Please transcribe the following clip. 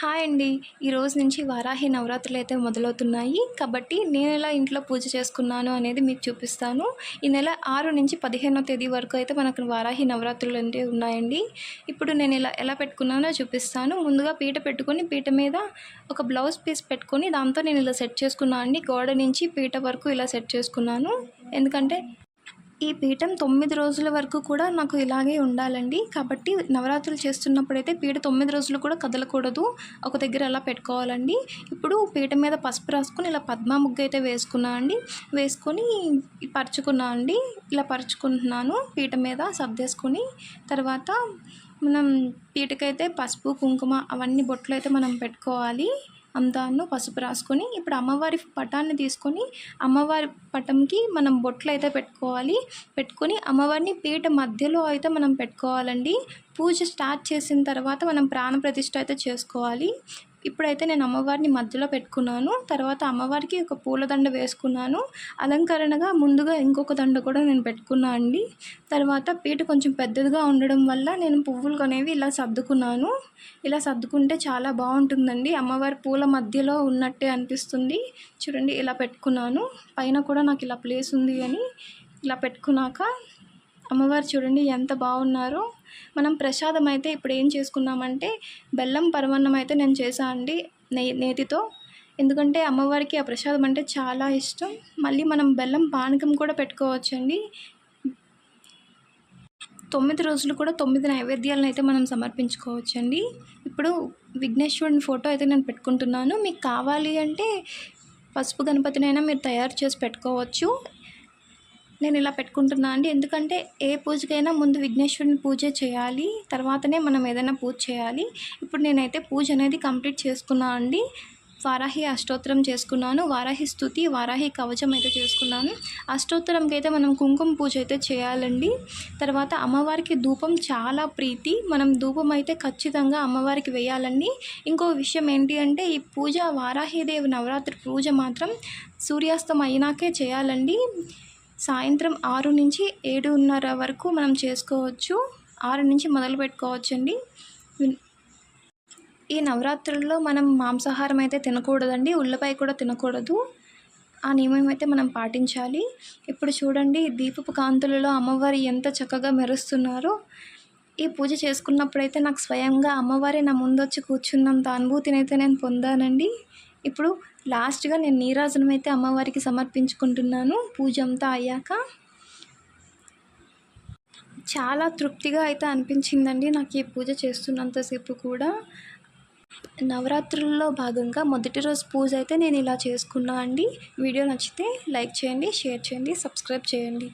Hi అండి. ఈరోజు నుంచి వారాహి నవరాత్రులు అయితే మొదలవుతున్నాయి. కాబట్టి నేను ఎలా ఇంట్లో పూజ చేసుకున్నాను అనేది మీకు చూపిస్తాను. ఈ నెల ఆరు నుంచి పదిహేనో తేదీ వరకు అయితే మనకు వారాహి నవరాత్రులు అంటే ఉన్నాయండి. ఇప్పుడు నేను ఇలా ఎలా పెట్టుకున్నానో చూపిస్తాను. ముందుగా పీట పెట్టుకొని పీట మీద ఒక బ్లౌజ్ పీస్ పెట్టుకొని దాంతో నేను ఇలా సెట్ చేసుకున్నాను అండి. గోడ నుంచి పీట వరకు ఇలా సెట్ చేసుకున్నాను. ఎందుకంటే ఈ పీఠం తొమ్మిది రోజుల వరకు కూడా నాకు ఇలాగే ఉండాలండి. కాబట్టి నవరాత్రులు చేస్తున్నప్పుడైతే పీట తొమ్మిది రోజులు కూడా కదలకూడదు. ఒక దగ్గర అలా పెట్టుకోవాలండి. ఇప్పుడు పీట మీద పసుపు రాసుకొని ఇలా పద్మ ముగ్గు అయితే వేసుకున్నా అండి. వేసుకొని పరుచుకున్నా అండి. ఇలా పరుచుకుంటున్నాను. పీట మీద సర్దేసుకొని తర్వాత మనం పీటకైతే పసుపు కుంకుమ అవన్నీ బొట్లు అయితే మనం పెట్టుకోవాలి. అంతాను పసుపు రాసుకొని ఇప్పుడు అమ్మవారి పటాన్ని తీసుకొని అమ్మవారి పటంకి మనం బొట్లు అయితే పెట్టుకోవాలి. పెట్టుకొని అమ్మవారిని పీట మధ్యలో అయితే మనం పెట్టుకోవాలండి. పూజ స్టార్ట్ చేసిన తర్వాత మనం ప్రాణప్రతిష్ట అయితే చేసుకోవాలి. ఇప్పుడైతే నేను అమ్మవారిని మధ్యలో పెట్టుకున్నాను. తర్వాత అమ్మవారికి ఒక పూలదండ వేసుకున్నాను. అలంకరణగా ముందుగా ఇంకొక దండ కూడా నేను పెట్టుకున్నా అండి. తర్వాత పీట కొంచెం పెద్దదిగా ఉండడం వల్ల నేను పువ్వులు అనేవి ఇలా సర్దుకున్నాను. ఇలా సర్దుకుంటే చాలా బాగుంటుందండి. అమ్మవారి పూల మధ్యలో ఉన్నట్టే అనిపిస్తుంది. చూడండి ఇలా పెట్టుకున్నాను. పైన కూడా నాకు ఇలా ప్లేస్ ఉంది అని ఇలా పెట్టుకున్నాక అమ్మవారు చూడండి ఎంత బాగున్నారో. మనం ప్రసాదం అయితే ఇప్పుడు ఏం చేసుకున్నామంటే బెల్లం పరమాన్నం అయితే నేను చేశాను అండి నే నేతితో. ఎందుకంటే అమ్మవారికి ఆ ప్రసాదం అంటే చాలా ఇష్టం. మళ్ళీ మనం బెల్లం పానకం కూడా పెట్టుకోవచ్చండి. తొమ్మిది రోజులు కూడా తొమ్మిది నైవేద్యాలను అయితే మనం సమర్పించుకోవచ్చండి. ఇప్పుడు విఘ్నేశ్వరుని ఫోటో అయితే నేను పెట్టుకుంటున్నాను. మీకు కావాలి అంటే పసుపు గణపతినైనా మీరు తయారు చేసి పెట్టుకోవచ్చు. నేను ఇలా పెట్టుకుంటున్నా అండి. ఎందుకంటే ఏ పూజకైనా ముందు విఘ్నేశ్వరుని పూజ చేయాలి తర్వాతనే మనం ఏదైనా పూజ చేయాలి. ఇప్పుడు నేనైతే పూజ అనేది కంప్లీట్ చేసుకున్నా అండి. వారాహి అష్టోత్తరం చేసుకున్నాను. వారాహి స్థుతి వారాహి కవచం అయితే చేసుకున్నాను. అష్టోత్తరంకి అయితే మనం కుంకుమ పూజ అయితే చేయాలండి. తర్వాత అమ్మవారికి ధూపం చాలా ప్రీతి. మనం ధూపం అయితే ఖచ్చితంగా అమ్మవారికి వేయాలండి. ఇంకో విషయం ఏంటి అంటే ఈ పూజ వారాహిదేవి నవరాత్రి పూజ మాత్రం సూర్యాస్తం అయినాకే చేయాలండి. సాయంత్రం ఆరు నుంచి ఏడున్నర వరకు మనం చేసుకోవచ్చు. ఆరు నుంచి మొదలు పెట్టుకోవచ్చండి. ఈ నవరాత్రుల్లో మనం మాంసాహారం అయితే తినకూడదండి. ఉల్లిపాయ కూడా తినకూడదు. ఆ నియమం అయితే మనం పాటించాలి. ఇప్పుడు చూడండి దీపపు కాంతులలో అమ్మవారి ఎంత చక్కగా మెరుస్తున్నారో. ఈ పూజ చేసుకున్నప్పుడైతే నాకు స్వయంగా అమ్మవారి నా ముందు వచ్చి కూర్చున్నంత అనుభూతిని అయితే నేను పొందానండి. ఇప్పుడు లాస్ట్గా నేను నీరాజనం అయితే అమ్మవారికి సమర్పించుకుంటున్నాను. పూజ అంతా అయ్యాక చాలా తృప్తిగా అయితే అనిపించిందండి నాకు ఈ పూజ చేస్తున్నంతసేపు కూడా. నవరాత్రుల్లో భాగంగా మొదటి రోజు పూజ అయితే నేను ఇలా చేసుకున్నా అండి. వీడియో నచ్చితే లైక్ చేయండి షేర్ చేయండి సబ్స్క్రైబ్ చేయండి.